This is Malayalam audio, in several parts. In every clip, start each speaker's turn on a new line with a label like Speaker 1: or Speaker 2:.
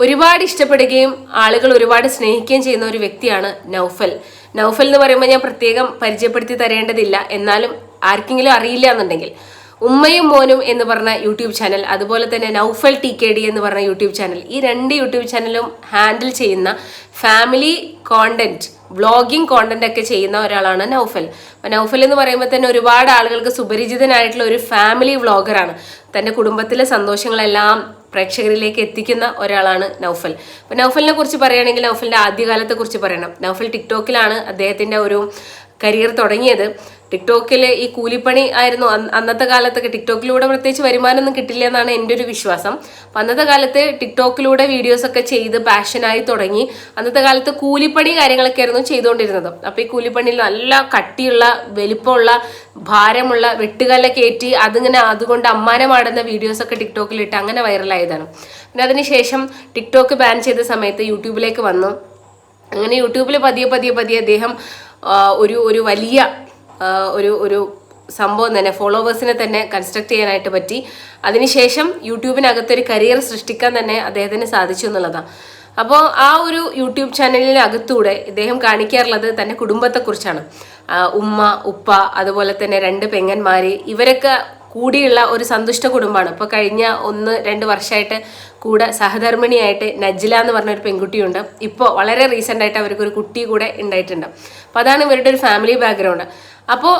Speaker 1: ഒരുപാട് ഇഷ്ടപ്പെടുകയും ആളുകൾ ഒരുപാട് സ്നേഹിക്കുകയും ചെയ്യുന്ന ഒരു വ്യക്തിയാണ് നൗഫൽ. നൗഫൽ എന്ന് പറയുമ്പോൾ ഞാൻ പ്രത്യേകം പരിചയപ്പെടുത്തി തരേണ്ടതില്ല. എന്നാലും ആർക്കെങ്കിലും അറിയില്ല എന്നുണ്ടെങ്കിൽ. ഉമ്മയും മോനും എന്ന് പറഞ്ഞ യൂട്യൂബ് ചാനൽ അതുപോലെ തന്നെ നൗഫൽ ടി കെ ഡി എന്ന് പറഞ്ഞ യൂട്യൂബ് ചാനൽ ഈ രണ്ട് യൂട്യൂബ് ചാനലും ഹാൻഡിൽ ചെയ്യുന്ന ഫാമിലി കോണ്ടന്റ് വ്ളോഗിംഗ് കോണ്ടന്റ് ഒക്കെ ചെയ്യുന്ന ഒരാളാണ് നൗഫൽ. അപ്പൊ നൗഫൽ എന്ന് പറയുമ്പോൾ തന്നെ ഒരുപാട് ആളുകൾക്ക് സുപരിചിതനായിട്ടുള്ള ഒരു ഫാമിലി വ്ളോഗറാണ്. തന്റെ കുടുംബത്തിലെ സന്തോഷങ്ങളെല്ലാം പ്രേക്ഷകരിലേക്ക് എത്തിക്കുന്ന ഒരാളാണ് നൗഫൽ. അപ്പൊ നൗഫലിനെ കുറിച്ച് പറയുകയാണെങ്കിൽ നൗഫലിന്റെ ആദ്യകാലത്തെ കുറിച്ച് പറയണം. നൗഫൽ ടിക്ടോക്കിലാണ് അദ്ദേഹത്തിന്റെ ഒരു കരിയർ തുടങ്ങിയത്. ടിക്ടോക്കിൽ ഈ കൂലിപ്പണി ആയിരുന്നു അന്ന് അന്നത്തെ കാലത്തൊക്കെ ടിക്ടോക്കിലൂടെ പ്രത്യേകിച്ച് വരുമാനമൊന്നും കിട്ടില്ല എന്നാണ് എന്റെ ഒരു വിശ്വാസം. അപ്പം അന്നത്തെ കാലത്ത് ടിക്ടോക്കിലൂടെ വീഡിയോസ് ഒക്കെ ചെയ്ത് പാഷനായി തുടങ്ങി. അന്നത്തെ കാലത്ത് കൂലിപ്പണി കാര്യങ്ങളൊക്കെ ആയിരുന്നു ചെയ്തുകൊണ്ടിരുന്നത്. അപ്പോൾ ഈ കൂലിപ്പണിയിൽ നല്ല കട്ടിയുള്ള വലിപ്പമുള്ള ഭാരമുള്ള വെട്ടുകല്ല കയറ്റി അതിങ്ങനെ അതുകൊണ്ട് അമ്മാനമാടുന്ന വീഡിയോസ് ഒക്കെ ടിക്ടോക്കിലിട്ട് അങ്ങനെ വൈറലായതാണ് പിന്നെ അതിനുശേഷം ടിക്ടോക്ക് ബാൻ ചെയ്ത സമയത്ത് യൂട്യൂബിലേക്ക് വന്നു. അങ്ങനെ യൂട്യൂബിൽ പതിയെ പതിയെ പതിയെ അദ്ദേഹം ഒരു ഒരു വലിയ ഒരു ഒരു സംഭവം തന്നെ ഫോളോവേഴ്സിനെ തന്നെ കൺസ്ട്രക്ട് ചെയ്യാനായിട്ട് പറ്റി. അതിനുശേഷം യൂട്യൂബിനകത്തൊരു കരിയർ സൃഷ്ടിക്കാൻ തന്നെ അദ്ദേഹത്തിന് സാധിച്ചു എന്നുള്ളതാണ് അപ്പോൾ ആ ഒരു യൂട്യൂബ് ചാനലിനകത്തൂടെ ഇദ്ദേഹം കാണിക്കാറുള്ളത് തന്റെ കുടുംബത്തെക്കുറിച്ചാണ്. ഉമ്മ ഉപ്പ അതുപോലെ തന്നെ രണ്ട് പെങ്ങന്മാര് ഇവരൊക്കെ കൂടിയുള്ള ഒരു സന്തുഷ്ട കുടുംബമാണ്. ഇപ്പോൾ കഴിഞ്ഞ ഒന്ന് രണ്ട് വർഷമായിട്ട് കൂടെ സഹധർമ്മിണിയായിട്ട് നജ്ല എന്ന് പറഞ്ഞൊരു പെൺകുട്ടിയുണ്ട്. ഇപ്പോൾ വളരെ റീസെന്റ് ആയിട്ട് അവർക്കൊരു കുട്ടി കൂടെ ഉണ്ടായിട്ടുണ്ട്. അപ്പോൾ അതാണ് ഇവരുടെ ഒരു ഫാമിലി ബാക്ക്ഗ്രൗണ്ട് അപ്പോൾ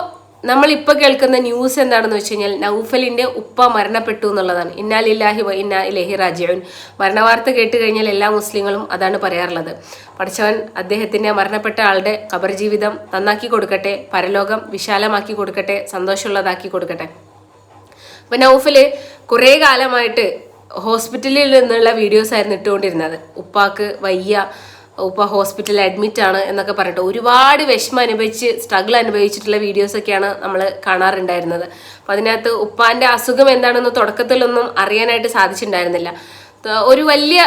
Speaker 1: നമ്മളിപ്പോൾ കേൾക്കുന്ന ന്യൂസ് എന്താണെന്ന് വെച്ച് കഴിഞ്ഞാൽ നൗഫലിന്റെ ഉപ്പ മരണപ്പെട്ടു എന്നുള്ളതാണ്. ഇന്നാലില്ലാഹി വ ഇന്നാ ഇലഹി റാജിയൻ മരണവാർത്ത കേട്ട് കഴിഞ്ഞാൽ എല്ലാ മുസ്ലിങ്ങളും അതാണ് പറയാറുള്ളത്. പഠിച്ചവൻ അദ്ദേഹത്തിന്റെ മരണപ്പെട്ട ആളുടെ ഖബർ ജീവിതം നന്നാക്കി കൊടുക്കട്ടെ പരലോകം വിശാലമാക്കി കൊടുക്കട്ടെ സന്തോഷമുള്ളതാക്കി കൊടുക്കട്ടെ. അപ്പൊ നൗഫൽ കുറേ കാലമായിട്ട് ഹോസ്പിറ്റലിൽ നിന്നുള്ള വീഡിയോസ് ആയിരുന്നു ഇട്ടുകൊണ്ടിരുന്നത്. ഉപ്പാക്ക് വയ്യ ഉപ്പ ഹോസ്പിറ്റലിൽ അഡ്മിറ്റ് ആണ് എന്നൊക്കെ പറഞ്ഞിട്ട് ഒരുപാട് വിഷമം അനുഭവിച്ച് സ്ട്രഗിൾ അനുഭവിച്ചിട്ടുള്ള വീഡിയോസ് ഒക്കെയാണ് നമ്മൾ കാണാറുണ്ടായിരുന്നത്. അപ്പൊ അതിനകത്ത് ഉപ്പാന്റെ അസുഖം എന്താണെന്ന് തുടക്കത്തിലൊന്നും അറിയാനായിട്ട് സാധിച്ചിട്ടുണ്ടായിരുന്നില്ല. ഒരു വലിയ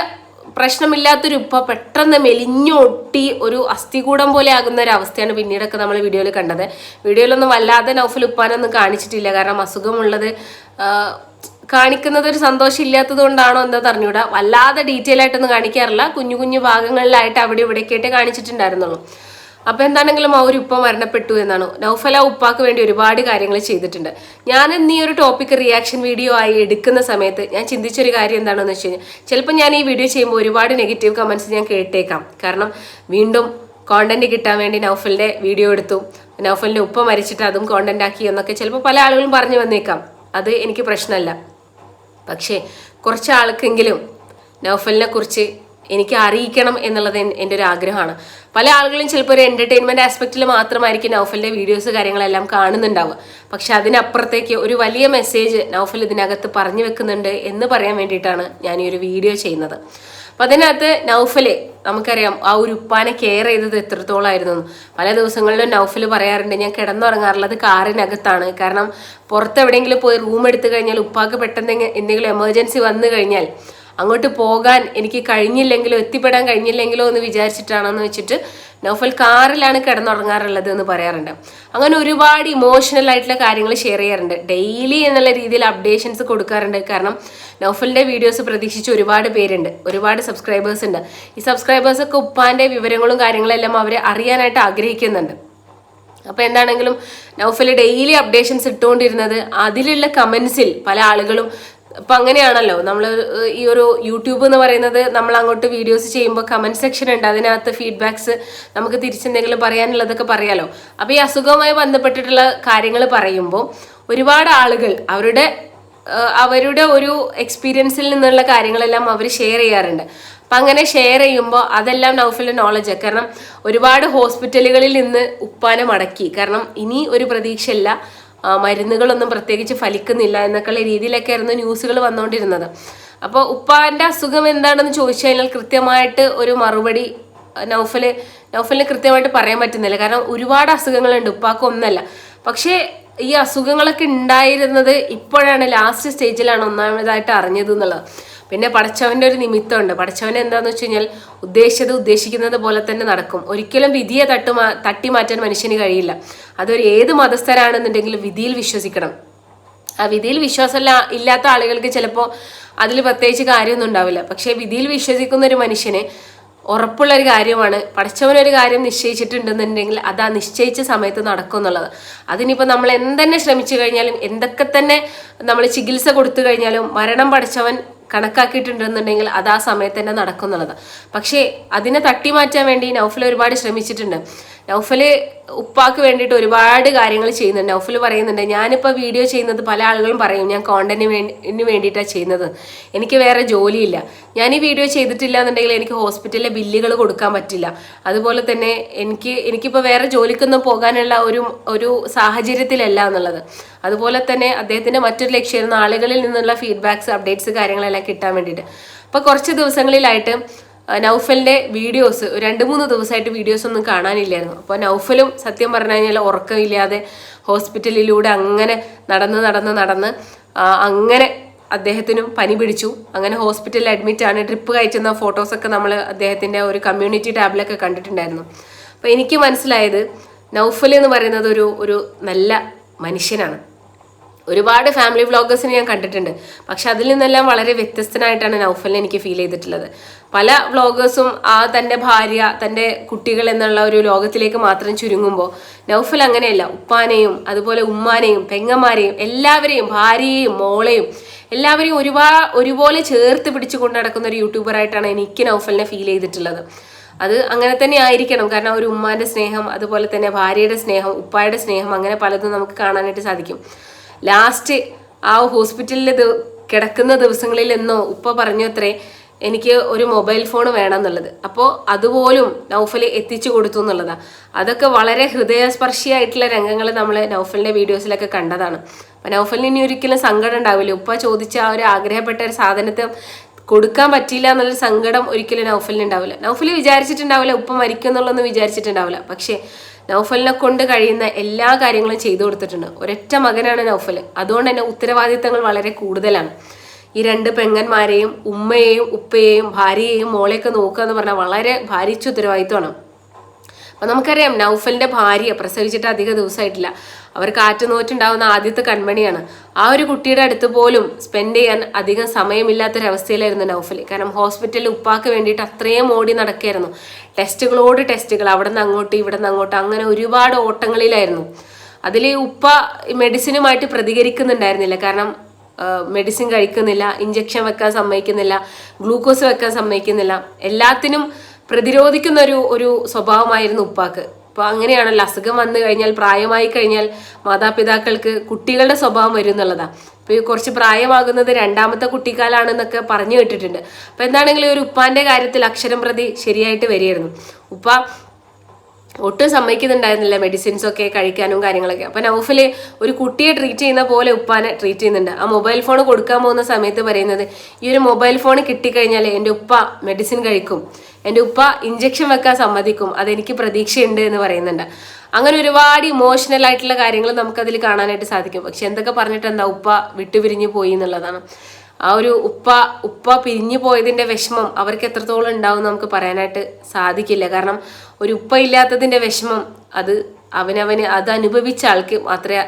Speaker 1: പ്രശ്നമില്ലാത്തൊരു ഉപ്പ പെട്ടെന്ന് മെലിഞ്ഞൊട്ടി ഒരു അസ്ഥികൂടം പോലെ ആകുന്ന ഒരു അവസ്ഥയാണ് പിന്നീടൊക്കെ നമ്മൾ വീഡിയോയിൽ കണ്ടത്. വീഡിയോയിലൊന്നും വല്ലാതെ നൗഫൽ ഉപ്പാനൊന്നും കാണിച്ചിട്ടില്ല. കാരണം അസുഖമുള്ളത് കാണിക്കുന്നത് ഒരു സന്തോഷം ഇല്ലാത്തത് കൊണ്ടാണോ എന്താ അറിഞ്ഞൂടാ വല്ലാതെ ഡീറ്റെയിൽ ആയിട്ടൊന്നും കാണിക്കാറില്ല. കുഞ്ഞു കുഞ്ഞു ഭാഗങ്ങളിലായിട്ട് അവിടെ ഇവിടേക്കായിട്ട് കാണിച്ചിട്ടുണ്ടായിരുന്നുള്ളൂ. അപ്പൊ എന്താണെങ്കിലും ആ ഒരു ഉപ്പ മരണപ്പെട്ടു എന്നാണ്. നൗഫല ഉപ്പാക്ക് വേണ്ടി ഒരുപാട് കാര്യങ്ങൾ ചെയ്തിട്ടുണ്ട്. ഞാൻ ഇന്ന് ഈ ഒരു ടോപ്പിക് റിയാക്ഷൻ വീഡിയോ ആയി എടുക്കുന്ന സമയത്ത് ഞാൻ ചിന്തിച്ചൊരു കാര്യം എന്താണെന്ന് വെച്ച് കഴിഞ്ഞാൽ ചിലപ്പോൾ ഞാൻ ഈ വീഡിയോ ചെയ്യുമ്പോൾ ഒരുപാട് നെഗറ്റീവ് കമൻസ് ഞാൻ കേട്ടേക്കാം. കാരണം വീണ്ടും കോണ്ടന്റ് കിട്ടാൻ വേണ്ടി നൗഫലിന്റെ വീഡിയോ എടുത്തു. നൗഫലിന്റെ ഉപ്പ മരിച്ചിട്ട് അതും കോണ്ടന്റ് ആക്കി എന്നൊക്കെ ചിലപ്പോൾ പല ആളുകളും പറഞ്ഞു വന്നേക്കാം. അത് എനിക്ക് പ്രശ്നമല്ല. പക്ഷേ കുറച്ച് ആൾക്കെങ്കിലും നൗഫലിനെ കുറിച്ച് എനിക്ക് അറിയിക്കണം എന്നുള്ളത് എൻ- എന്റെ ഒരു ആഗ്രഹമാണ്. പല ആളുകളും ചിലപ്പോൾ ഒരു എന്റർടൈൻമെന്റ് ആസ്പെക്റ്റിൽ മാത്രമായിരിക്കും നൗഫലിന്റെ വീഡിയോസ് കാര്യങ്ങളെല്ലാം കാണുന്നുണ്ടാവുക. പക്ഷെ അതിനപ്പുറത്തേക്ക് ഒരു വലിയ മെസ്സേജ് നൗഫൽ ഇതിനകത്ത് പറഞ്ഞു വെക്കുന്നുണ്ട് എന്ന് പറയാൻ വേണ്ടിയിട്ടാണ് ഞാൻ ഈ ഒരു വീഡിയോ ചെയ്യുന്നത്. അപ്പം അതിനകത്ത് നൗഫൽ നമുക്കറിയാം ആ ഒരു ഉപ്പാനെ കെയർ ചെയ്തത് എത്രത്തോളമായിരുന്നു പല ദിവസങ്ങളിലും നൗഫൽ പറയാറുണ്ട് ഞാൻ കിടന്നുറങ്ങാറുള്ളത് കാറിനകത്താണ്. കാരണം പുറത്ത് എവിടെയെങ്കിലും പോയി റൂം എടുത്തു കഴിഞ്ഞാൽ ഉപ്പാക്ക് പെട്ടെന്ന് എന്തെങ്കിലും എമർജൻസി വന്നു കഴിഞ്ഞാൽ അങ്ങോട്ട് പോകാൻ എനിക്ക് കഴിഞ്ഞില്ലെങ്കിലോ എത്തിപ്പെടാൻ കഴിഞ്ഞില്ലെങ്കിലോ എന്ന് വിചാരിച്ചിട്ടാണെന്ന് വെച്ചിട്ട് നൗഫൽ കാറിലാണ് കിടന്നുറങ്ങാറുള്ളത് എന്ന് പറയാറുണ്ട്. അങ്ങനെ ഒരുപാട് ഇമോഷണൽ ആയിട്ടുള്ള കാര്യങ്ങൾ ഷെയർ ചെയ്യാറുണ്ട്. ഡെയിലി എന്നുള്ള രീതിയിൽ അപ്ഡേഷൻസ് കൊടുക്കാറുണ്ട്. കാരണം നൗഫലിന്റെ വീഡിയോസ് പ്രതീക്ഷിച്ച് ഒരുപാട് പേരുണ്ട്. ഒരുപാട് സബ്സ്ക്രൈബേഴ്സ് ഉണ്ട്. ഈ സബ്സ്ക്രൈബേഴ്സൊക്കെ ഉപ്പാന്റെ വിവരങ്ങളും കാര്യങ്ങളെല്ലാം അവർ അറിയാനായിട്ട് ആഗ്രഹിക്കുന്നുണ്ട്. അപ്പോൾ എന്താണെങ്കിലും നൗഫൽ ഡെയിലി അപ്ഡേഷൻസ് ഇട്ടുകൊണ്ടിരുന്നത് അതിലുള്ള കമൻസിൽ പല ആളുകളും അപ്പം അങ്ങനെയാണല്ലോ. നമ്മൾ ഈ ഒരു യൂട്യൂബ് എന്ന് പറയുന്നത് നമ്മൾ അങ്ങോട്ട് വീഡിയോസ് ചെയ്യുമ്പോൾ കമന്റ് സെക്ഷൻ ഉണ്ട്. അതിനകത്ത് ഫീഡ്ബാക്സ് നമുക്ക് തിരിച്ചെന്തെങ്കിലും പറയാനുള്ളതൊക്കെ പറയാലോ. അപ്പോൾ ഈ അസുഖവുമായി ബന്ധപ്പെട്ടിട്ടുള്ള കാര്യങ്ങൾ പറയുമ്പോൾ ഒരുപാട് ആളുകൾ അവരുടെ അവരുടെ ഒരു എക്സ്പീരിയൻസിൽ നിന്നുള്ള കാര്യങ്ങളെല്ലാം അവർ ഷെയർ ചെയ്യാറുണ്ട്. അപ്പം അങ്ങനെ ഷെയർ ചെയ്യുമ്പോൾ അതെല്ലാം നൗഫലിന്റെ നോളജ് കാരണം ഒരുപാട് ഹോസ്പിറ്റലുകളിൽ നിന്ന് ഉപ്പാനെ മടക്കി. കാരണം ഇനി ഒരു പ്രതീക്ഷയില്ല. മരുന്നുകളൊന്നും പ്രത്യേകിച്ച് ഫലിക്കുന്നില്ല എന്നൊക്കെയുള്ള രീതിയിലൊക്കെ ആയിരുന്നു ന്യൂസുകൾ വന്നുകൊണ്ടിരുന്നത്. അപ്പോൾ ഉപ്പാന്റെ അസുഖം എന്താണെന്ന് ചോദിച്ചു കഴിഞ്ഞാൽ കൃത്യമായിട്ട് ഒരു മറുപടി നൗഫൽ നൗഫലിന് കൃത്യമായിട്ട് പറയാൻ പറ്റുന്നില്ല. കാരണം ഒരുപാട് അസുഖങ്ങളുണ്ട് ഉപ്പാക്ക് ഒന്നല്ല. പക്ഷേ ഈ അസുഖങ്ങളൊക്കെ ഉണ്ടായിരുന്നത് ഇപ്പോഴാണ് ലാസ്റ്റ് സ്റ്റേജിലാണ് ഒന്നാമതായിട്ട് അറിഞ്ഞത് എന്നുള്ളത്. പിന്നെ പടച്ചവന്റെ ഒരു നിമിത്തമുണ്ട്. പടച്ചവൻ എന്താന്ന് വെച്ച് കഴിഞ്ഞാൽ ഉദ്ദേശിച്ചത് ഉദ്ദേശിക്കുന്നത് പോലെ തന്നെ നടക്കും. ഒരിക്കലും വിധിയെ തട്ടുമാ തട്ടി മാറ്റാൻ മനുഷ്യന് കഴിയില്ല. അതൊരു ഏത് മതസ്ഥരാണെന്നുണ്ടെങ്കിലും വിധിയിൽ വിശ്വസിക്കണം. ആ വിധിയിൽ വിശ്വാസം ഇല്ലാത്ത ആളുകൾക്ക് ചിലപ്പോൾ അതിൽ പ്രത്യേകിച്ച് കാര്യമൊന്നും ഉണ്ടാവില്ല. പക്ഷേ വിധിയിൽ വിശ്വസിക്കുന്ന ഒരു മനുഷ്യന് ഉറപ്പുള്ള ഒരു കാര്യമാണ്. പഠിച്ചവനൊരു കാര്യം നിശ്ചയിച്ചിട്ടുണ്ടെന്നുണ്ടെങ്കിൽ അത് ആ നിശ്ചയിച്ച സമയത്ത് നടക്കും എന്നുള്ളത് അതിനിപ്പോൾ നമ്മൾ എന്തെന്നെ ശ്രമിച്ചു കഴിഞ്ഞാലും എന്തൊക്കെ തന്നെ നമ്മൾ ചികിത്സ കൊടുത്തു കഴിഞ്ഞാലും മരണം പഠിച്ചവൻ കണക്കാക്കിയിട്ടുണ്ടെന്നുണ്ടെങ്കിൽ അത് ആ സമയത്ത് തന്നെ നടക്കും എന്നുള്ളത് പക്ഷേ അതിനെ തട്ടി മാറ്റാൻ വേണ്ടി നൗഫൽ ഒരുപാട് ശ്രമിച്ചിട്ടുണ്ട്. നൗഫൽ ഉപ്പാക്ക് വേണ്ടിയിട്ട് ഒരുപാട് കാര്യങ്ങൾ ചെയ്യുന്നുണ്ട്. നൗഫൽ പറയുന്നുണ്ട് ഞാനിപ്പോൾ വീഡിയോ ചെയ്യുന്നത് പല ആളുകളും പറയും ഞാൻ കോണ്ടന്റിന് വേണ്ടി വേണ്ടിയിട്ടാണ് ചെയ്യുന്നത്. എനിക്ക് വേറെ ജോലിയില്ല. ഞാൻ ഈ വീഡിയോ ചെയ്തിട്ടില്ല എന്നുണ്ടെങ്കിൽ എനിക്ക് ഹോസ്പിറ്റലിലെ ബില്ലുകൾ കൊടുക്കാൻ പറ്റില്ല. അതുപോലെ തന്നെ എനിക്ക് എനിക്കിപ്പോൾ വേറെ ജോലിക്കൊന്നും പോകാനുള്ള ഒരു ഒരു സാഹചര്യത്തിലല്ല എന്നുള്ളത്. അതുപോലെ തന്നെ അദ്ദേഹത്തിന്റെ മറ്റൊരു ലക്ഷ്യമായിരുന്നു ആളുകളിൽ നിന്നുള്ള ഫീഡ്ബാക്സ് അപ്ഡേറ്റ്സ് കാര്യങ്ങളെല്ലാം കിട്ടാൻ വേണ്ടിയിട്ട്. അപ്പോൾ കുറച്ച് ദിവസങ്ങളിലായിട്ട് നൗഫലിന്റെ വീഡിയോസ് രണ്ട് മൂന്ന് ദിവസമായിട്ട് വീഡിയോസ് ഒന്നും കാണാനില്ലായിരുന്നു. അപ്പോൾ നൗഫലും സത്യം പറഞ്ഞു കഴിഞ്ഞാൽ ഉറക്കമില്ലാതെ ഹോസ്പിറ്റലിലൂടെ അങ്ങനെ നടന്ന് നടന്ന് നടന്ന് അങ്ങനെ അദ്ദേഹത്തിനും പനി പിടിച്ചു. അങ്ങനെ ഹോസ്പിറ്റലിൽ അഡ്മിറ്റ് ആണ്. ട്രിപ്പ് കയറ്റുന്ന ഫോട്ടോസൊക്കെ നമ്മൾ അദ്ദേഹത്തിന്റെ ഒരു കമ്മ്യൂണിറ്റി ടാബിലൊക്കെ കണ്ടിട്ടുണ്ടായിരുന്നു. അപ്പോൾ എനിക്ക് മനസ്സിലായത് നൗഫൽ എന്ന് പറയുന്നത് ഒരു ഒരു നല്ല മനുഷ്യനാണ്. ഒരുപാട് ഫാമിലി വ്ളോഗേഴ്സിനെ ഞാൻ കണ്ടിട്ടുണ്ട്. പക്ഷെ അതിൽ നിന്നെല്ലാം വളരെ വ്യത്യസ്തനായിട്ടാണ് നൗഫലിനെ എനിക്ക് ഫീൽ ചെയ്തിട്ടുള്ളത്. പല വ്ളോഗേഴ്സും ആ തന്റെ ഭാര്യ തന്റെ കുട്ടികൾ എന്നുള്ള ഒരു ലോകത്തിലേക്ക് മാത്രം ചുരുങ്ങുമ്പോൾ നൗഫൽ അങ്ങനെയല്ല. ഉപ്പാനെയും അതുപോലെ ഉമ്മാനെയും പെങ്ങന്മാരെയും എല്ലാവരെയും ഭാര്യയെയും മോളെയും എല്ലാവരെയും ഒരുപാ ഒരുപോലെ ചേർത്ത് പിടിച്ചു കൊണ്ട് നടക്കുന്ന ഒരു യൂട്യൂബറായിട്ടാണ് എനിക്ക് നൗഫലിനെ ഫീൽ ചെയ്തിട്ടുള്ളത്. അത് അങ്ങനെ തന്നെ ആയിരിക്കണം. കാരണം ഒരു ഉമ്മാന്റെ സ്നേഹം അതുപോലെ തന്നെ ഭാര്യയുടെ സ്നേഹം ഉപ്പായുടെ സ്നേഹം അങ്ങനെ പലതും നമുക്ക് കാണാനായിട്ട് സാധിക്കും. ലാസ്റ്റ് ആ ഹോസ്പിറ്റലിൽ കിടക്കുന്ന ദിവസങ്ങളിൽ എന്നോ ഉപ്പ പറഞ്ഞു അത്രേ എനിക്ക് ഒരു മൊബൈൽ ഫോൺ വേണം എന്നുള്ളത് അപ്പോൾ അതുപോലും നൗഫൽ എത്തിച്ചു കൊടുത്തു എന്നുള്ളതാണ് അതൊക്കെ വളരെ ഹൃദയസ്പർശിയായിട്ടുള്ള രംഗങ്ങൾ നമ്മൾ നൗഫലിന്റെ വീഡിയോസിലൊക്കെ കണ്ടതാണ്. അപ്പം നൗഫലിന് ഇനി ഒരിക്കലും സങ്കടം ഉണ്ടാവില്ല. ഉപ്പ ചോദിച്ച ആ ഒരു ആഗ്രഹപ്പെട്ട ഒരു സാധനത്തെ കൊടുക്കാൻ പറ്റിയില്ല എന്നുള്ള സങ്കടം ഒരിക്കലും നൗഫലിന് ഉണ്ടാവില്ല. നൗഫൽ വിചാരിച്ചിട്ടുണ്ടാവില്ല ഉപ്പ മരിക്കും എന്നുള്ളതൊന്നും വിചാരിച്ചിട്ടുണ്ടാവില്ല. പക്ഷേ നൗഫലിനെ കൊണ്ട് കഴിയുന്ന എല്ലാ കാര്യങ്ങളും ചെയ്തു കൊടുത്തിട്ടുണ്ട്. ഒരൊറ്റ മകനാണ് നൗഫൽ അതുകൊണ്ട് തന്നെ ഉത്തരവാദിത്തങ്ങൾ വളരെ കൂടുതലാണ്. ഈ രണ്ട് പെങ്ങന്മാരെയും ഉമ്മയെയും ഉപ്പയെയും ഭാര്യയെയും മോളെയൊക്കെ നോക്കുക എന്ന് പറഞ്ഞാൽ വളരെ ഭാരിച്ച ഉത്തരവാദിത്തമാണ് അപ്പൊ നമുക്കറിയാം നൗഫലിന്റെ ഭാര്യ പ്രസവിച്ചിട്ട് അധിക ദിവസമായിട്ടില്ല. അവർ കാറ്റ് നോറ്റുണ്ടാവുന്ന ആദ്യത്തെ കൺമണിയാണ്. ആ ഒരു കുട്ടിയുടെ അടുത്ത് പോലും സ്പെൻഡ് ചെയ്യാൻ അധികം സമയമില്ലാത്തൊരവസ്ഥയിലായിരുന്നു നൗഫൽ കാരണം ഹോസ്പിറ്റലിൽ ഉപ്പാക്ക് വേണ്ടിയിട്ട് അത്രയും ഓടി നടക്കുകയായിരുന്നു. ടെസ്റ്റുകളോട് ടെസ്റ്റുകൾ അവിടെ നിന്ന് അങ്ങോട്ട് ഇവിടെ നിന്ന് അങ്ങോട്ട് അങ്ങനെ ഒരുപാട് ഓട്ടങ്ങളിലായിരുന്നു. അതിൽ ഉപ്പ മെഡിസിനുമായിട്ട് പ്രതികരിക്കുന്നുണ്ടായിരുന്നില്ല. കാരണം മെഡിസിൻ കഴിക്കുന്നില്ല ഇഞ്ചക്ഷൻ വെക്കാൻ സമ്മതിക്കുന്നില്ല ഗ്ലൂക്കോസ് വെക്കാൻ സമ്മതിക്കുന്നില്ല. എല്ലാത്തിനും പ്രതിരോധിക്കുന്ന ഒരു ഒരു സ്വഭാവമായിരുന്നു ഉപ്പാക്ക്. അപ്പോൾ അങ്ങനെയാണല്ലോ അസുഖം വന്നു കഴിഞ്ഞാൽ പ്രായമായി കഴിഞ്ഞാൽ മാതാപിതാക്കൾക്ക് കുട്ടികളുടെ സ്വഭാവം വരും എന്നുള്ളതാണ് ഇപ്പൊ ഈ കുറച്ച് പ്രായമാകുന്നത് രണ്ടാമത്തെ കുട്ടിക്കാലാണെന്നൊക്കെ പറഞ്ഞു കേട്ടിട്ടുണ്ട്. അപ്പോൾ എന്താണെങ്കിലും ഒരു ഉപ്പാന്റെ കാര്യത്തിൽ അക്ഷരം പ്രതി ശരിയായിട്ട് വരികയായിരുന്നു. ഉപ്പ ഒട്ടും സമ്മതിക്കുന്നുണ്ടായിരുന്നില്ല മെഡിസിൻസ് ഒക്കെ കഴിക്കാനും കാര്യങ്ങളൊക്കെ. അപ്പൊ നൗഫിൽ ഒരു കുട്ടിയെ ട്രീറ്റ് ചെയ്യുന്ന പോലെ ഉപ്പാനെ ട്രീറ്റ് ചെയ്യുന്നുണ്ട്. ആ മൊബൈൽ ഫോൺ കൊടുക്കാൻ പോകുന്ന സമയത്ത് പറയുന്നത് ഈ ഒരു മൊബൈൽ ഫോൺ കിട്ടിക്കഴിഞ്ഞാൽ എന്റെ ഉപ്പ മെഡിസിൻ കഴിക്കും. എന്റെ ഉപ്പ ഇഞ്ചക്ഷൻ വെക്കാൻ സമ്മതിക്കും. അതെനിക്ക് പ്രതീക്ഷയുണ്ട് എന്ന് പറയുന്നുണ്ട്. അങ്ങനെ ഒരുപാട് ഇമോഷണൽ ആയിട്ടുള്ള കാര്യങ്ങൾ നമുക്കതിൽ കാണാനായിട്ട് സാധിക്കും. പക്ഷെ എന്തൊക്കെ പറഞ്ഞിട്ട് എന്താ ഉപ്പ വിട്ടുപിരിഞ്ഞു പോയി എന്നുള്ളതാണ്. ആ ഒരു ഉപ്പ ഉപ്പ പിരിഞ്ഞു പോയതിന്റെ വിഷമം അവർക്ക് എത്രത്തോളം ഉണ്ടാവും നമുക്ക് പറയാനായിട്ട് സാധിക്കില്ല. കാരണം ഒരു ഉപ്പ ഇല്ലാത്തതിന്റെ വിഷമം അത് അവനവന് അത് അനുഭവിച്ച ആൾക്ക് മാത്രമേ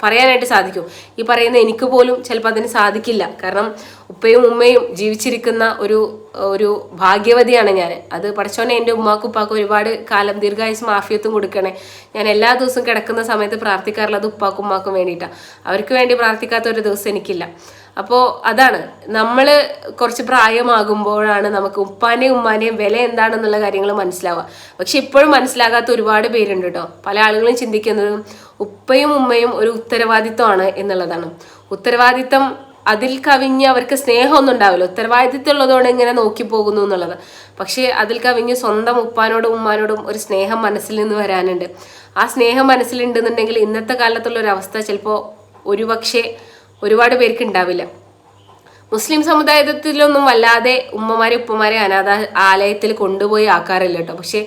Speaker 1: പറയാനായിട്ട് സാധിക്കൂ. ഈ പറയുന്ന എനിക്ക് പോലും ചിലപ്പോൾ അതിന് സാധിക്കില്ല. കാരണം ഉപ്പയും ഉമ്മയും ജീവിച്ചിരിക്കുന്ന ഒരു ഒരു ഭാഗ്യവതിയാണ് ഞാൻ. അത് പഠിച്ചോനെ എന്റെ ഉമ്മാക്കും ഉപ്പാക്കും ഒരുപാട് കാലം ദീർഘായുസ് മാഫിയത്തും കൊടുക്കണേ. ഞാൻ എല്ലാ ദിവസവും കിടക്കുന്ന സമയത്ത് പ്രാർത്ഥിക്കാറുള്ളത് ഉപ്പാക്കും ഉമ്മാക്കും വേണ്ടിയിട്ടാണ് അവർക്ക് വേണ്ടി പ്രാർത്ഥിക്കാത്ത ഒരു ദിവസം എനിക്കില്ല. അപ്പോൾ അതാണ്. നമ്മൾ കുറച്ച് പ്രായമാകുമ്പോഴാണ് നമുക്ക് ഉപ്പാനെയും ഉമ്മാനെയും വില എന്താണെന്നുള്ള കാര്യങ്ങൾ മനസ്സിലാവുക. പക്ഷെ ഇപ്പോഴും മനസ്സിലാകാത്ത ഒരുപാട് പേരുണ്ട് കേട്ടോ പല ആളുകളും ചിന്തിക്കുന്നത് ഉപ്പയും ഉമ്മയും ഒരു ഉത്തരവാദിത്വമാണ് എന്നുള്ളതാണ്. ഉത്തരവാദിത്തം അതിൽ കവിഞ്ഞ് അവർക്ക് സ്നേഹമൊന്നും ഉണ്ടാവില്ല. ഉത്തരവാദിത്വം ഉള്ളതുകൊണ്ട് ഇങ്ങനെ നോക്കി പോകുന്നു എന്നുള്ളത്. പക്ഷേ അതിൽ കവിഞ്ഞ് സ്വന്തം ഉപ്പാനോടും ഉമ്മാനോടും ഒരു സ്നേഹം മനസ്സിൽ നിന്ന് വരാനുണ്ട്. ആ സ്നേഹം മനസ്സിലുണ്ടെന്നുണ്ടെങ്കിൽ ഇന്നത്തെ കാലത്തുള്ള ഒരു അവസ്ഥ ചിലപ്പോൾ ഒരുപക്ഷെ ഒരുപാട് പേർക്ക് ഉണ്ടാവില്ല. മുസ്ലിം സമുദായത്തിലൊന്നും വല്ലാതെ ഉമ്മമാരെ ഉപ്പമാരെ അനാഥ ആലയത്തിൽ കൊണ്ടുപോയി ആക്കാറില്ല കേട്ടോ. പക്ഷേ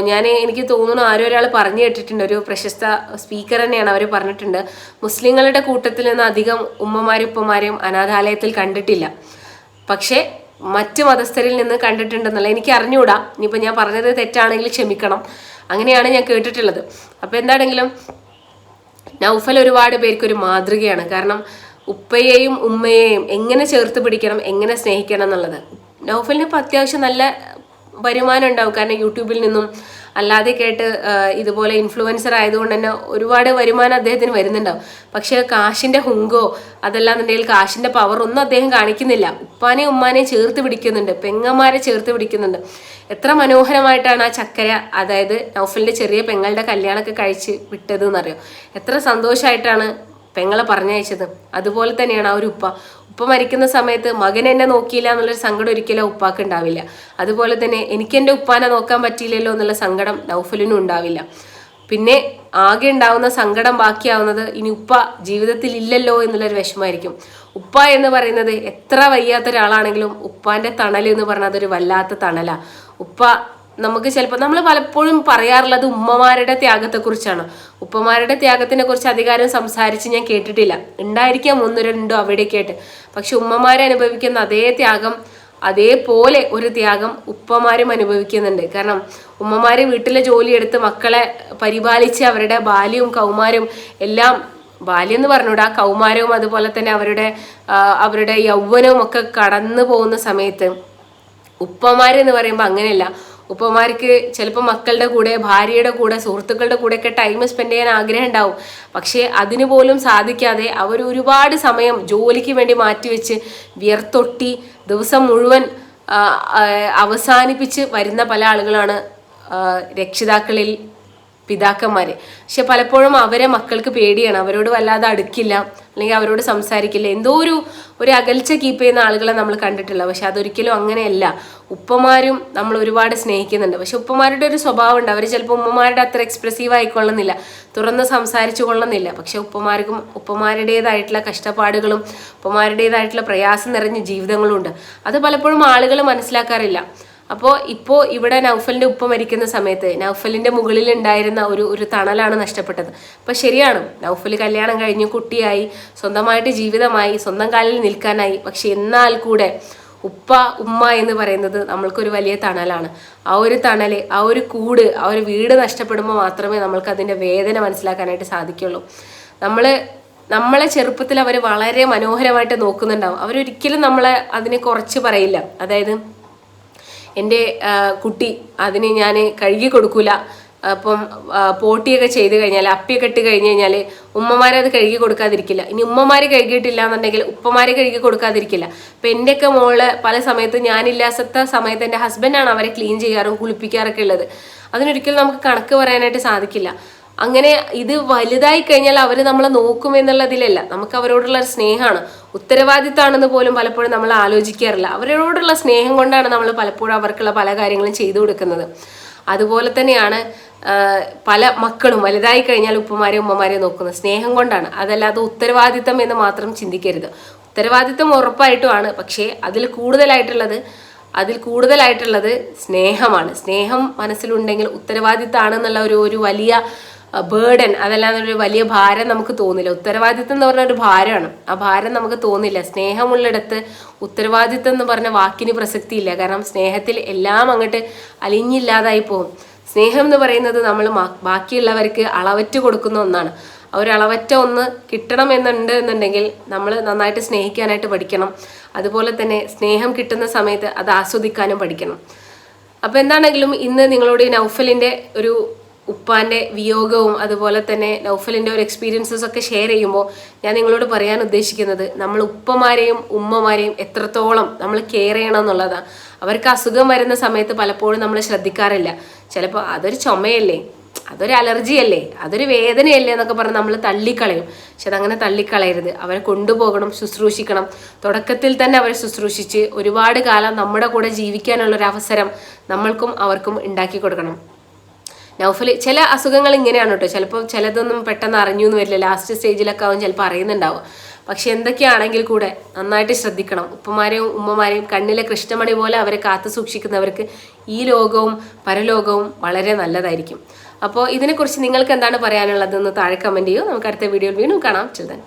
Speaker 1: ഞാൻ എനിക്ക് തോന്നുന്നു ആരോ ഒരാൾ പറഞ്ഞു കേട്ടിട്ടുണ്ട്. ഒരു പ്രശസ്ത സ്പീക്കർ തന്നെയാണ് അവർ പറഞ്ഞിട്ടുണ്ട്. മുസ്ലിങ്ങളുടെ കൂട്ടത്തിൽ നിന്ന് അധികം ഉമ്മമാരും ഉപ്പമാരെയും അനാഥാലയത്തിൽ കണ്ടിട്ടില്ല. പക്ഷേ മറ്റ് മതസ്ഥരിൽ നിന്ന് കണ്ടിട്ടുണ്ടെന്നല്ല എനിക്ക് അറിഞ്ഞുകൂടാ ഇനിയിപ്പോൾ ഞാൻ പറഞ്ഞത് തെറ്റാണെങ്കിൽ ക്ഷമിക്കണം. അങ്ങനെയാണ് ഞാൻ കേട്ടിട്ടുള്ളത്. അപ്പോൾ എന്താണെങ്കിലും നൗഫൽ ഒരുപാട് പേർക്കൊരു മാതൃകയാണ്. കാരണം ഉപ്പയെയും ഉമ്മയെയും എങ്ങനെ ചേർത്ത് പിടിക്കണം എങ്ങനെ സ്നേഹിക്കണം എന്നുള്ളത്. നൗഫലിന് ഇപ്പോൾ അത്യാവശ്യം നല്ല വരുമാനം ഉണ്ടാവും. കാരണം യൂട്യൂബിൽ നിന്നും അല്ലാതെ കേട്ട് ഇതുപോലെ ഇൻഫ്ലുവൻസർ ആയതുകൊണ്ട് തന്നെ ഒരുപാട് വരുമാനം അദ്ദേഹത്തിന് വരുന്നുണ്ടാവും. പക്ഷേ കാശിന്റെ ഹുങ്കോ അതെല്ലാം അതല്ലാന്നുണ്ടെങ്കിൽ കാശിന്റെ പവർ ഒന്നും അദ്ദേഹം കാണിക്കുന്നില്ല. ഉപ്പാനെയും ഉമ്മാനെയും ചേർത്ത് പിടിക്കുന്നുണ്ട്. പെങ്ങന്മാരെ ചേർത്ത് പിടിക്കുന്നുണ്ട്. എത്ര മനോഹരമായിട്ടാണ് ആ ചക്കര അതായത് നൗഫലിന്റെ ചെറിയ പെങ്ങളുടെ കല്യാണമൊക്കെ കഴിച്ച് വിട്ടത് എന്നറിയോ? എത്ര സന്തോഷമായിട്ടാണ് പെങ്ങളെ പറഞ്ഞയച്ചത്. അതുപോലെ തന്നെയാണ് ആ ഒരു ഉപ്പ. ഉപ്പ മരിക്കുന്ന സമയത്ത് മകൻ എന്നെ നോക്കിയില്ല എന്നുള്ളൊരു സങ്കടം ഒരിക്കലും ഉപ്പാക്ക് ഉണ്ടാവില്ല. അതുപോലെ തന്നെ എനിക്ക് എന്റെ ഉപ്പാനെ നോക്കാൻ പറ്റിയില്ലല്ലോ എന്നുള്ള സങ്കടം നൗഫലിനും ഉണ്ടാവില്ല. പിന്നെ ആകെ ഉണ്ടാവുന്ന സങ്കടം ബാക്കിയാവുന്നത് ഇനി ഉപ്പ ജീവിതത്തിൽ ഇല്ലല്ലോ എന്നുള്ളൊരു വിഷമമായിരിക്കും. ഉപ്പ എന്ന് പറയുന്നത് എത്ര വയ്യാത്ത ഒരാളാണെങ്കിലും ഉപ്പാന്റെ തണൽ എന്ന് പറഞ്ഞാൽ അതൊരു വല്ലാത്ത തണലാണ് ഉപ്പ നമുക്ക് ചിലപ്പോൾ നമ്മൾ പലപ്പോഴും പറയാറുള്ളത് ഉമ്മമാരുടെ ത്യാഗത്തെക്കുറിച്ചാണ്. ഉപ്പമാരുടെ ത്യാഗത്തിനെ കുറിച്ച് അധികാരം സംസാരിച്ച് ഞാൻ കേട്ടിട്ടില്ല. ഉണ്ടായിരിക്കാം ഒന്ന് രണ്ടോ അവിടെയൊക്കെ ആയിട്ട് പക്ഷെ ഉമ്മമാരെ അനുഭവിക്കുന്ന അതേ ത്യാഗം അതേപോലെ ഒരു ത്യാഗം ഉപ്പമാരും അനുഭവിക്കുന്നുണ്ട്. കാരണം ഉമ്മമാര് വീട്ടിലെ ജോലിയെടുത്ത് മക്കളെ പരിപാലിച്ച് അവരുടെ ബാല്യവും കൗമാരവും എല്ലാം ബാല്യം എന്ന് പറഞ്ഞൂടാ കൗമാരവും അതുപോലെ തന്നെ അവരുടെ അവരുടെ യൗവനവും ഒക്കെ കടന്നു പോകുന്ന സമയത്ത് ഉപ്പമാരെന്ന് പറയുമ്പോൾ അങ്ങനെയല്ല. ഉപ്പമാർക്ക് ചിലപ്പോൾ മക്കളുടെ കൂടെ ഭാര്യയുടെ കൂടെ സുഹൃത്തുക്കളുടെ കൂടെയൊക്കെ ടൈം സ്പെൻഡ് ചെയ്യാൻ ആഗ്രഹം ഉണ്ടാവും. പക്ഷേ അതിന് പോലും സാധിക്കാതെ അവർ ഒരുപാട് സമയം ജോലിക്ക് വേണ്ടി മാറ്റിവെച്ച് വിയർത്തൊട്ടി ദിവസം മുഴുവൻ അവസാനിപ്പിച്ച് വരുന്ന പല ആളുകളാണ് രക്ഷിതാക്കളിൽ പിതാക്കന്മാർ പക്ഷെ പലപ്പോഴും അവരെ മക്കൾക്ക് പേടിയാണ്. അവരോട് വല്ലാതെ അടുക്കില്ല. അല്ലെങ്കിൽ അവരോട് സംസാരിക്കില്ല. എന്തോ ഒരു ഒരു അകൽച്ച കീപ്പ് ചെയ്യുന്ന ആളുകളെ നമ്മൾ കണ്ടിട്ടില്ല. പക്ഷെ അതൊരിക്കലും അങ്ങനെയല്ല. ഉപ്പമാരും നമ്മൾ ഒരുപാട് സ്നേഹിക്കുന്നുണ്ട്. പക്ഷെ ഉപ്പമാരുടെ ഒരു സ്വഭാവം ഉണ്ട്. അവർ ചിലപ്പോൾ ഉമ്മമാരുടെ അത്ര എക്സ്പ്രസീവ് ആയിക്കൊള്ളുന്നില്ല. തുറന്ന് സംസാരിച്ചു കൊള്ളുന്നില്ല. പക്ഷെ ഉപ്പമാർക്കും ഉപ്പമാരുടേതായിട്ടുള്ള കഷ്ടപ്പാടുകളും ഉപ്പമാരുടേതായിട്ടുള്ള പ്രയാസം നിറഞ്ഞ ജീവിതങ്ങളും ഉണ്ട് അത് പലപ്പോഴും ആളുകൾ മനസ്സിലാക്കാറില്ല. അപ്പോൾ ഇപ്പോൾ ഇവിടെ നൗഫലിന്റെ ഉപ്പ മരിക്കുന്ന സമയത്ത് നൗഫലിന്റെ മുകളിൽ ഉണ്ടായിരുന്ന ഒരു ഒരു തണലാണ് നഷ്ടപ്പെട്ടത്. അപ്പോൾ ശരിയാണ് നൗഫൽ കല്യാണം കഴിഞ്ഞ് കുട്ടിയായി സ്വന്തമായിട്ട് ജീവിതമായി സ്വന്തം കാലിൽ നിൽക്കാനായി. പക്ഷെ എന്നാൽ കൂടെ ഉപ്പ ഉമ്മ എന്ന് പറയുന്നത് നമ്മൾക്കൊരു വലിയ തണലാണ്. ആ ഒരു തണൽ ആ ഒരു കൂട് ആ ഒരു വീട് നഷ്ടപ്പെടുമ്പോൾ മാത്രമേ നമ്മൾക്ക് അതിന്റെ വേദന മനസ്സിലാക്കാനായിട്ട് സാധിക്കുള്ളൂ. നമ്മൾ നമ്മളെ ചെറുപ്പത്തിൽ അവർ വളരെ മനോഹരമായിട്ട് നോക്കുന്നുണ്ടാവും. അവരൊരിക്കലും നമ്മളെ അതിനെ കുറച്ച് പറയില്ല. അതായത് എന്റെ കുട്ടി അതിന് ഞാൻ കഴുകി കൊടുക്കൂല. അപ്പം പോട്ടിയൊക്കെ ചെയ്ത് കഴിഞ്ഞാൽ അപ്പിയൊക്കെ ഇട്ട് കഴിഞ്ഞ് കഴിഞ്ഞാൽ ഉമ്മമാരെ അത് കഴുകി കൊടുക്കാതിരിക്കില്ല. ഇനി ഉമ്മമാര് കഴുകിയിട്ടില്ല എന്നുണ്ടെങ്കിൽ ഉപ്പമാരെ കഴുകി കൊടുക്കാതിരിക്കില്ല. അപ്പം എന്റെയൊക്കെ മോൾ പല സമയത്ത് ഞാനില്ലാത്ത സമയത്ത് എന്റെ ഹസ്ബൻഡാണ് അവരെ ക്ലീൻ ചെയ്യാറും കുളിപ്പിക്കാറൊക്കെ ഉള്ളത്. അതിനൊരിക്കലും നമുക്ക് കണക്ക് പറയാനായിട്ട് സാധിക്കില്ല. അങ്ങനെ ഇത് വലുതായി കഴിഞ്ഞാൽ അവർ നമ്മളെ നോക്കും എന്നുള്ളതിലല്ല. നമുക്ക് അവരോടുള്ള ഒരു സ്നേഹമാണ്. ഉത്തരവാദിത്തമാണെന്ന് പോലും പലപ്പോഴും നമ്മൾ ആലോചിക്കാറില്ല. അവരോടുള്ള സ്നേഹം കൊണ്ടാണ് നമ്മൾ പലപ്പോഴും അവർക്കുള്ള പല കാര്യങ്ങളും ചെയ്തു കൊടുക്കുന്നത്. അതുപോലെ തന്നെയാണ് പല മക്കളും വലുതായി കഴിഞ്ഞാൽ ഉപ്പമാരെയും ഉമ്മമാരെയും നോക്കുന്നത്. സ്നേഹം കൊണ്ടാണ്. അതല്ലാതെ ഉത്തരവാദിത്തം എന്ന് മാത്രം ചിന്തിക്കരുത്. ഉത്തരവാദിത്തം ഉറപ്പായിട്ടുമാണ്. പക്ഷേ അതിൽ കൂടുതലായിട്ടുള്ളത് അതിൽ കൂടുതലായിട്ടുള്ളത് സ്നേഹമാണ്. സ്നേഹം മനസ്സിലുണ്ടെങ്കിൽ ഉത്തരവാദിത്തമാണെന്നുള്ള ഒരു ഒരു വലിയ ബേർഡൻ അതല്ലാതെ ഒരു വലിയ ഭാരം നമുക്ക് തോന്നില്ല. ഉത്തരവാദിത്തം എന്ന് പറഞ്ഞ ഒരു ഭാരമാണ്. ആ ഭാരം നമുക്ക് തോന്നില്ല. സ്നേഹമുള്ളിടത്ത് ഉത്തരവാദിത്തം എന്ന് പറഞ്ഞ വാക്കിന് പ്രസക്തിയില്ല. കാരണം സ്നേഹത്തിൽ എല്ലാം അങ്ങോട്ട് അലിഞ്ഞില്ലാതായി പോകും. സ്നേഹം എന്ന് പറയുന്നത് നമ്മൾ ബാക്കിയുള്ളവർക്ക് അളവറ്റ് കൊടുക്കുന്ന ഒന്നാണ്. ഒരളവറ്റ ഒന്ന് കിട്ടണം എന്നുണ്ട് എന്നുണ്ടെങ്കിൽ നമ്മൾ നന്നായിട്ട് സ്നേഹിക്കാനായിട്ട് പഠിക്കണം. അതുപോലെ തന്നെ സ്നേഹം കിട്ടുന്ന സമയത്ത് അത് ആസ്വദിക്കാനും പഠിക്കണം. അപ്പോൾ എന്താണെങ്കിലും ഇന്ന് നിങ്ങളോട് നൗഫലിന്റെ ഒരു ഉപ്പാന്റെ വിയോഗവും അതുപോലെ തന്നെ നൗഫലിന്റെ ഒരു എക്സ്പീരിയൻസസ് ഒക്കെ ഷെയർ ചെയ്യുമ്പോൾ ഞാൻ നിങ്ങളോട് പറയാൻ ഉദ്ദേശിക്കുന്നത് നമ്മൾ ഉപ്പമാരെയും ഉമ്മമാരെയും എത്രത്തോളം നമ്മൾ കെയർ ചെയ്യണം എന്നുള്ളതാണ് അവർക്ക് അസുഖം വരുന്ന സമയത്ത് പലപ്പോഴും നമ്മൾ ശ്രദ്ധിക്കാറില്ല. ചിലപ്പോൾ അതൊരു ചുമയല്ലേ? അതൊരു അലർജി അല്ലേ? അതൊരു വേദനയല്ലേ എന്നൊക്കെ പറഞ്ഞ് നമ്മൾ തള്ളിക്കളയും. പക്ഷെ അതങ്ങനെ തള്ളിക്കളയരുത്. അവരെ കൊണ്ടുപോകണം ശുശ്രൂഷിക്കണം. തുടക്കത്തിൽ തന്നെ അവരെ ശുശ്രൂഷിച്ച് ഒരുപാട് കാലം നമ്മുടെ കൂടെ ജീവിക്കാനുള്ള ഒരു അവസരം നമ്മൾക്കും അവർക്കും ഉണ്ടാക്കി കൊടുക്കണം. നൗഫൽ ചില അസുഖങ്ങൾ ഇങ്ങനെയാണ് കേട്ടോ. ചിലപ്പോൾ ചിലതൊന്നും പെട്ടെന്ന് അറിഞ്ഞു എന്ന് വരില്ല. ലാസ്റ്റ് സ്റ്റേജിലൊക്കെ അവൻ ചിലപ്പോൾ അറിയുന്നുണ്ടാവും. പക്ഷെ എന്തൊക്കെയാണെങ്കിൽ കൂടെ നന്നായിട്ട് ശ്രദ്ധിക്കണം. ഉപ്പമാരെയും ഉമ്മമാരെയും കണ്ണിലെ കൃഷ്ണമണി പോലെ അവരെ കാത്തു സൂക്ഷിക്കുന്നവർക്ക് ഈ ലോകവും പരലോകവും വളരെ നല്ലതായിരിക്കും. അപ്പോൾ ഇതിനെക്കുറിച്ച് നിങ്ങൾക്ക് എന്താണ് പറയാനുള്ളതെന്ന് താഴെ കമന്റ് ചെയ്യൂ. നമുക്ക് അടുത്ത വീഡിയോയിൽ വീണ്ടും കാണാം. ചിൽതൻ